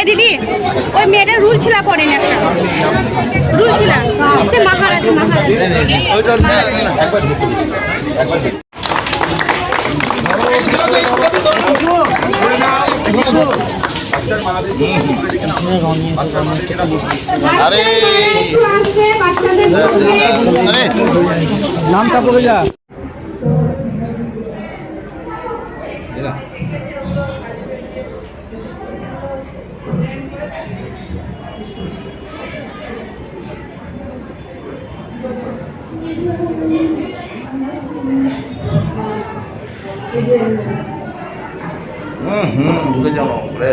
এ দিদি ওই মেয়েটা রুল ছিলা পড়েন একটা। রুল ছিলা? সে মহারাজি মহারাজি। আরে। আরে। নামটা বলে যা। 嗯哼，那个叫什么来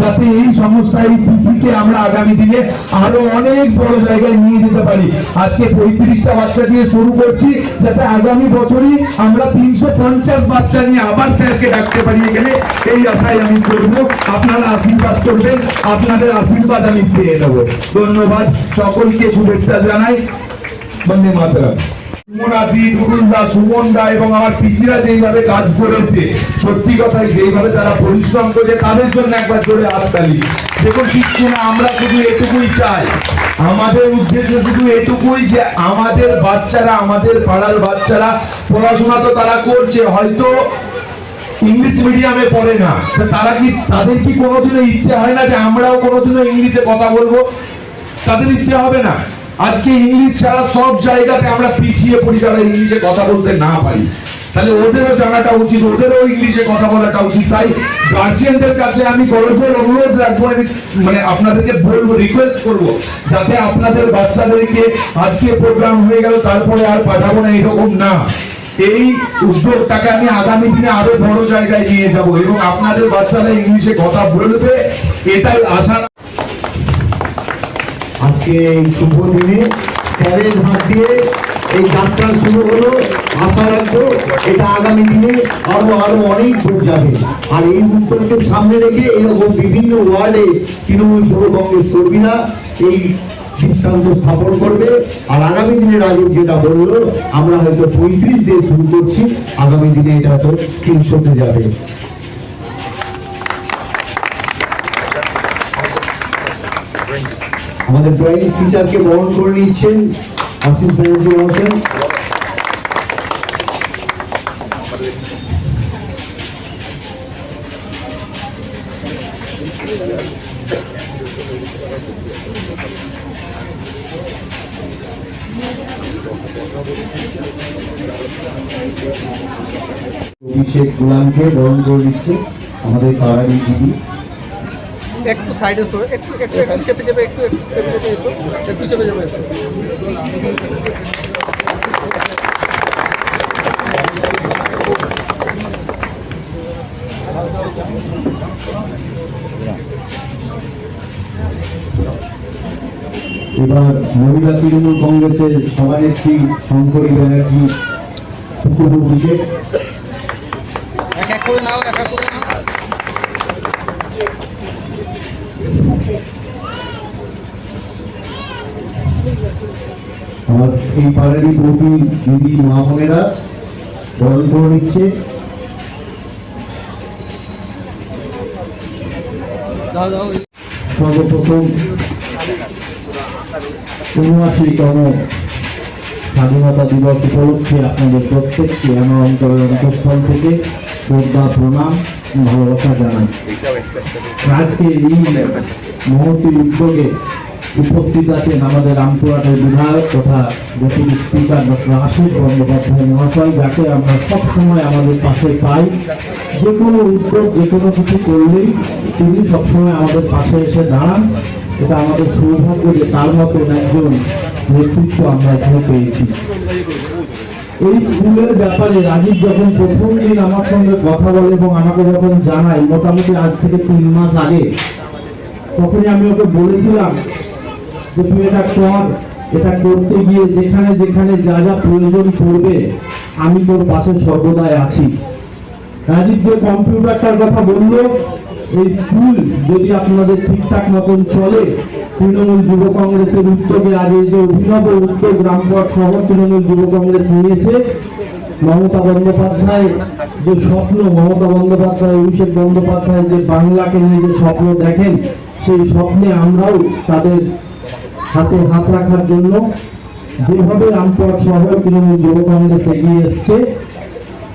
যাতে এই সংস্থা এই তিথিকে আমরা আগামী দিনে আরও অনেক বড় জায়গায় নিয়ে যেতে পারি। আজকে পঁয়ত্রিশটা বাচ্চা দিয়ে শুরু করছি, যাতে আগামী বছরই আমরা তিনশো পঞ্চাশ বাচ্চা নিয়ে আবার স্যারকে ডাকতে পারি এখানে। এই আশায় আমি করব। আপনারা আশীর্বাদ করবেন, আপনাদের আশীর্বাদ আমি চেয়ে নেব। ধন্যবাদ। সকলকে শুভেচ্ছা জানাই। বন্দে মাতরম। আমাদের বাচ্চারা, আমাদের পাড়ার বাচ্চারা পড়াশোনা তো তারা করছে, হয়তো ইংলিশ মিডিয়ামে পড়ে না। তারা কি, তাদের কি কোনোদিনও ইচ্ছে হয় না যে আমরাও কোনোদিনও ইংলিশে কথা বলব? তাদের ইচ্ছে হবে না। আজকে ইংলিশ ছাড়া সব জায়গাতে আমরা পিছিয়ে পড়ি যারা ইংলিশে কথা বলতে না পারি। তাহলে ওদেরও জানাটা উচিত, ওদেরও ইংলিশে কথা বলাটা উচিত। তাই গার্জিয়ানদের কাছে আমি করজোর অনুরোধ রাখব, আমি মানে আপনাদেরকে বলব রিকোয়েস্ট করব, যাতে আপনাদের বাচ্চাদেরকে আজকে প্রোগ্রাম হয়ে গেল, তারপরে আর পাঠাবো না, এরকম না। এই উদ্যোগটাকে আমি আগামী দিনে আরও বড় জায়গায় নিয়ে যাব এবং আপনাদের বাচ্চারা ইংলিশে কথা বলবে, এটাই আশা আজকে এই শুভ দিনে স্যারের হাত দিয়ে এই যাত্রা শুরু হলো। আশা রাখব এটা আগামী দিনে আরও আরও অনেক দূর যাবে। আর এই উত্তরকে সামনে রেখে এরকম বিভিন্ন ওয়ার্ডে তৃণমূল যুব কর্মীরা এই দৃষ্টান্ত স্থাপন করবে। আর আগামী দিনে রাজীব যেটা বলল, আমরা হয়তো পঁয়ত্রিশ দিয়ে শুরু করছি, আগামী দিনে এটা হয়তো তিনশোতে যাবে। আমাদের ড্রয়িং টিচারকে বরণ করে নিচ্ছেন আশিস ব্যানার্জি মহাশয়। অভিষেক গুলামকে বরণ করে নিচ্ছে আমাদের পাড়ারি দিদি। একটু সাইডে সরে একটু একটু একটু চেপে যাবে একটু একটু চেপে যাবে এসো একটু চেপে যাবে এসো। এবার মহিলা তৃণমূল কংগ্রেসের সভানেত্রী শঙ্করী ব্যানার্জি উপভোগীকে এক এক করে নাও এক এক করে নাও। আমার এই পাড়ারই প্রতি দিদি মা বোনেরা বরণ করে নিচ্ছে। সর্বপ্রথম স্বাধীনতা দিবস উপলক্ষে আপনাদের প্রত্যেককে আমার অন্তরের অন্তঃস্থল থেকে শ্রদ্ধা, প্রণাম। ভালোবাসা জানাই আজকে এই মহতি উদ্যোগে উপস্থিত আছেন আমাদের রামপুরহাটের বিধায়ক তথা deputy speaker doctor Ashis Bandyopadhyay মহাশয়, যাকে আমরা সবসময় আমাদের পাশে পাই। যে কোনো উদ্যোগ, যে কোনো কিছু করলেই তিনি সবসময় আমাদের পাশে এসে দাঁড়ান। এটা আমাদের সৌভাগ্য যে তার মতন একজন নেতৃত্ব আমরা এখানে পেয়েছি। এই স্কুলের ব্যাপারে রাজীব যখন প্রথম দিন আমার সঙ্গে কথা বলে এবং আমাকে যখন জানায়, মোটামুটি আজ থেকে তিন মাস আগে, তখনই আমি ওকে বলেছিলাম যে, তুই এটা কর, এটা করতে গিয়ে যেখানে যেখানে যা যা প্রয়োজন পড়বে, আমি তোর পাশে সর্বদাই আছি। রাজীব যে কম্পিউটারটার কথা বলল এই স্কুল যদি আপনাদের ঠিকঠাক মতন চলে, তৃণমূল যুব কংগ্রেসের উদ্যোগে আগে যে অভিনব উদ্যোগ রামপুর শহর তৃণমূল যুব কংগ্রেস নিয়েছে, মমতা বন্দ্যোপাধ্যায় যে স্বপ্ন, মমতা বন্দ্যোপাধ্যায়, অভিষেক বন্দ্যোপাধ্যায় যে বাংলাকে নিয়ে যে স্বপ্ন দেখেন, সেই স্বপ্নে আমরাও তাদের হাতে হাত রাখার জন্য যেভাবে রামপুর শহর তৃণমূল যুব কংগ্রেস এগিয়ে এসছে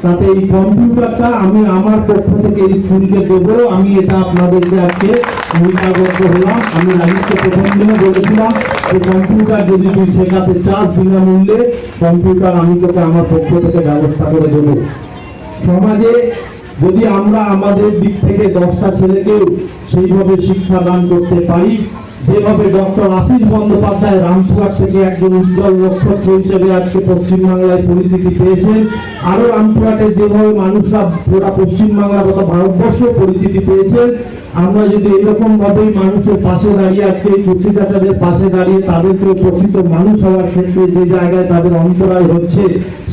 তাতে এই কম্পিউটারটা আমি আমার পক্ষ থেকে এই স্কুলকে দেবো। আমি এটা আপনাদেরকে আজকে অঙ্গীকারবদ্ধ হলাম। আমি রাজীবকে প্রথম দিনে বলেছিলাম যে কম্পিউটার যদি তুই শেখাতে চাস বিনামূল্যে, কম্পিউটার আমি তোকে আমার পক্ষ থেকে ব্যবস্থা করে দেবো। সমাজে যদি আমরা আমাদের দিক থেকে দশটা ছেলেকেও সেইভাবে শিক্ষা দান করতে পারি, যেভাবে ডক্টর আশিস বন্দ্যোপাধ্যায় রামপুরহাট থেকে একজন উজ্জ্বল নক্ষত্র হিসেবে আজকে পশ্চিমবাংলায় পরিচিতি পেয়েছেন আরও রামপুরহাটে যেভাবে মানুষরা পুরা পশ্চিমবাংলা তথা ভারতবর্ষ পরিচিতি পেয়েছেন, আমরা যদি এরকম ভাবেই মানুষের পাশে দাঁড়িয়ে আজকে এই কুচি পাশে দাঁড়িয়ে তাদেরকে প্রকৃত মানুষ হওয়ার ক্ষেত্রে যে জায়গায় তাদের অন্তরায় হচ্ছে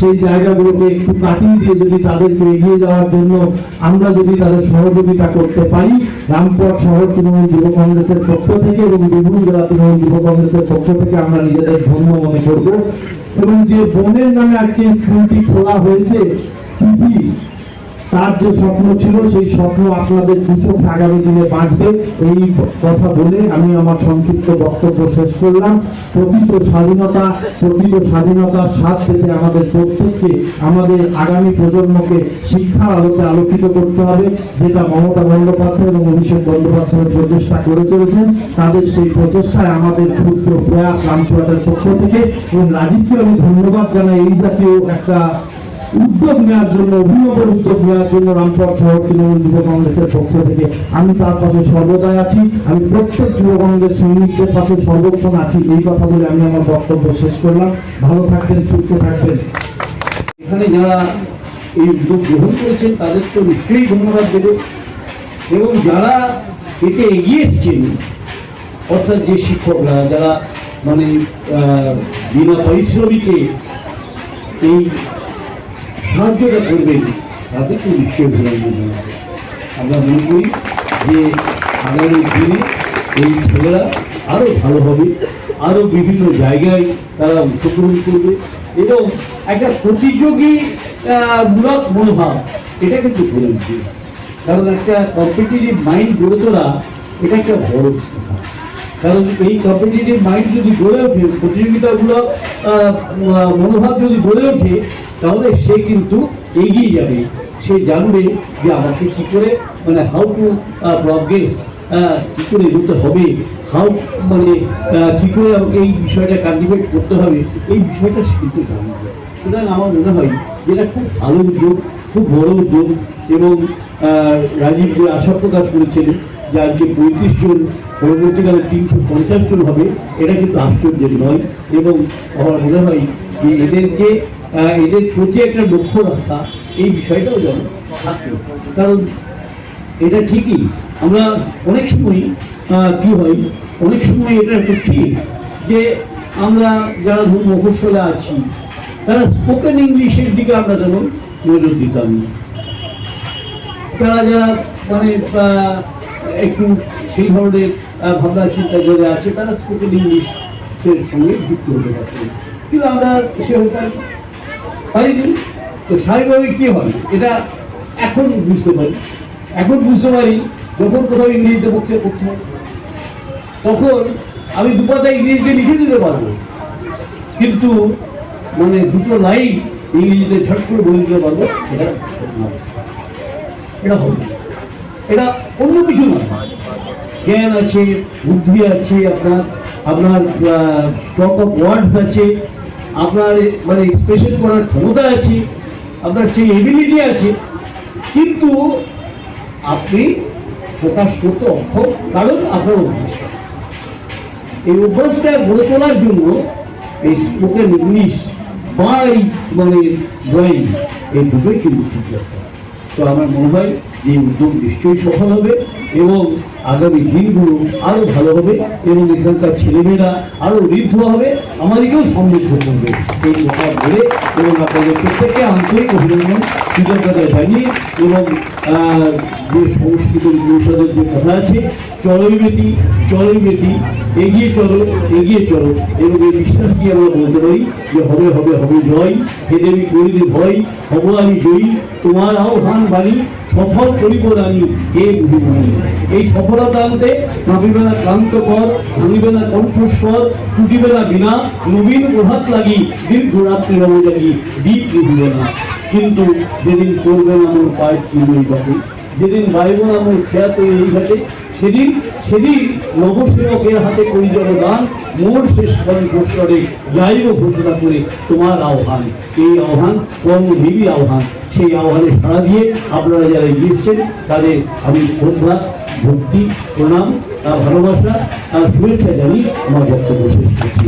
সেই জায়গাগুলোকে একটু কাটিয়ে দিয়ে যদি তাদেরকে এগিয়ে যাওয়ার জন্য আমরা যদি তাদের সহযোগিতা করতে পারি রামপুর শহর তৃণমূল যুব কংগ্রেসের পক্ষ থেকে এবং বিভিন্ন জেলা তৃণমূল যুব কংগ্রেসের পক্ষ থেকে আমরা নিজেদের ধন্য মনে করব। এবং যে বনের নামে আজকে স্কুলটি খোলা হয়েছে তার যে স্বপ্ন ছিল, সেই স্বপ্ন আপনাদের দুচোখ আগামী দিনে বাঁচবে। এই কথা বলে আমি আমার সংক্ষিপ্ত বক্তব্য শেষ করলাম। প্রকৃত স্বাধীনতা, প্রকৃত স্বাধীনতার স্বাদ পেতে আমাদের প্রত্যেককে, আমাদের আগামী প্রজন্মকে শিক্ষার আলোকে আলোকিত করতে হবে, যেটা মমতা বন্দ্যোপাধ্যায় এবং অভিষেক বন্দ্যোপাধ্যায়ের প্রচেষ্টা করে চলেছেন। তাদের সেই প্রচেষ্টায় আমাদের ক্ষুদ্র প্রয়াস রামপুরহাটের পক্ষ থেকে। এবং রাজীবকে আমি ধন্যবাদ জানাই। এই জাতীয় একটা উদ্যোগ নেওয়ার জন্য অভিনব উদ্যোগ নেওয়ার জন্য রামপুর শহর তৃণমূল যুব কংগ্রেসের পক্ষ থেকে আমি তার পাশে সর্বদাই আছি। আমি প্রত্যেক যুব কংগ্রেস সৈনিকদের পাশে সর্বক্ষণ আছি। এই কথা বলে আমি আমার বক্তব্য শেষ করলাম। ভালো থাকবেন, সুস্থ থাকবেন। এখানে যারা এই উদ্যোগ গ্রহণ করেছেন, তাদের তো নিশ্চয়ই ধন্যবাদ দেব। এবং যারা এতে এগিয়ে এসছেন, অর্থাৎ যে শিক্ষকরা, যারা মানে বিনা পরিশ্রমিকে এই সাহায্যটা করবেন তাদেরকে অভিনন্দন জানাব আমরা মনে করি যে আগামী দিনে এই ছেলেরা আরও ভালো হবে। আরও বিভিন্ন জায়গায় তারা অংশগ্রহণ করবে এবং একটা প্রতিযোগী মূলক মনোভাব, এটা কিন্তু গড়ে উঠবে কারণ একটা কম্পিটিটিভ মাইন্ড গড়ে তোলা, এটা একটা বড় কথা। কারণ এই কম্পিটিটিভ মাইন্ড যদি গড়ে ওঠে আহ, মনোভাব যদি গড়ে ওঠে তাহলে সে কিন্তু এগিয়ে যাবে। সে জানবে যে আমাকে কি করে মানে হাউ টু প্রগ্রেস কি করে এগোতে হবে হাউ মানে কি করে আমাকে এই বিষয়টা কাল্টিভেট করতে হবে এই বিষয়টা সে কিন্তু জানবে। সুতরাং আমার মনে হয় যে এটা খুব ভালো উদ্যোগ খুব বড় উদ্যোগ এবং রাজীব যে আশা প্রকাশ করেছিলেন যে আজকে পঁয়ত্রিশ জন পরবর্তীকালে তিনশো পঞ্চাশ জন হবে, এটা কিন্তু আশ্চর্যের নয়। এবং আমার মনে হয় যে এদেরকে এদের প্রতি একটা লক্ষ্য রাখা, এই বিষয়টাও যেন কারণ এটা ঠিকই, আমরা অনেক সময় কি হয়, অনেক সময় এটা একটা ঠিক যে আমরা যারা ধরুন মফস্বলে আছি, তারা স্পোকেন ইংলিশের দিকে আমরা যেন নজর দিতাম। তারা যারা মানে একটু সেই ধরনের ভাবনা চিন্তা করে আছে, তারা স্পোকেন ইংলিশের সঙ্গে যুক্ত হতে পারছে। কিন্তু আমরা সে পারিনি তো স্বাভাবিকভাবে কি হয় এটা এখন বুঝতে পারি। এখন বুঝতে পারি যখন কোথাও ইংরেজিতে বক্তৃতা করতে তখন আমি দুপাতা ইংরেজিতে লিখে দিতে পারব। কিন্তু মানে দুটো লাইন ইংরেজিতে ঝট করে বলে দিতে পারব, এটা। এটা হবে। এটা অন্য কিছু নয়। জ্ঞান আছে, বুদ্ধি আছে, আপনার আপনার টক অফ ওয়ার্ডস আছে, আপনার মানে এক্সপ্রেশন করার ক্ষমতা আছে, আপনার সেই এবিলিটি আছে। কিন্তু আপনি প্রকাশ করতে অক্ষম, কারণ আপনার অভ্যাস। এই অভ্যাসটা গড়ে তোলার জন্য এই স্পোকেন ইংলিশ বা এই মানে ড্রয়িং এই দুটোই কিন্তু দরকার। তো আমার মনে হয় যে উদ্যোগ নিশ্চয়ই সফল হবে। এবং আগামী দিনগুলো আরও ভালো হবে এবং এখানকার ছেলেমেয়েরা আরও ঋদ্ধ হবে, আমাদেরকেও সমৃদ্ধ করবে। এই কথা বলে এবং আপনাদের প্রত্যেককে আন্তরিক অভিনন্দন, কৃতজ্ঞতা জানিয়ে এবং যে সংস্কৃত পরিষদের যে কথা আছে চলই বেটি চলই বেটি, এগিয়ে চলো এগিয়ে চলো। এবং এই বিশ্বাস দিয়ে আমরা বলতে পারি? যে হবে হবে হবে জয়, হে দেবী করিলে ভয় হব আমি জয়ী, তোমার আহ্বান বাণী সফল করিব রানী, হে বুঝিমণি এই সফলতা আনতে কাঁপিবে না ক্লান্ত কর ভাঙিবে না কণ্ঠস্বর টুটিবে না বিনা, নবীন প্রভাত লাগি দীর্ঘ রাত্রি রব জাগি দ্বীপ নিভিবে না। কিন্তু যেদিন করবেন আমার পায়ের চিহ্ন ঘটে, যেদিন বাইবেল আমার খেয়াত এই ঘটে, সেদিন সেদিন নবসেবকের হাতে করিজল দান, মোর শেষ কণ্ঠস্বরে যাইব ঘোষণা করে তোমার আহ্বান। এই আহ্বান কর্মজীবী আহ্বান। সেই আহ্বানে সাড়া দিয়ে আপনারা যারা এগিয়েছেন, তাদের আমি শ্রদ্ধা ভক্তি, প্রণাম, তার ভালোবাসা, তার শুভেচ্ছা জানিয়ে আমার বক্তব্য শেষ করছি।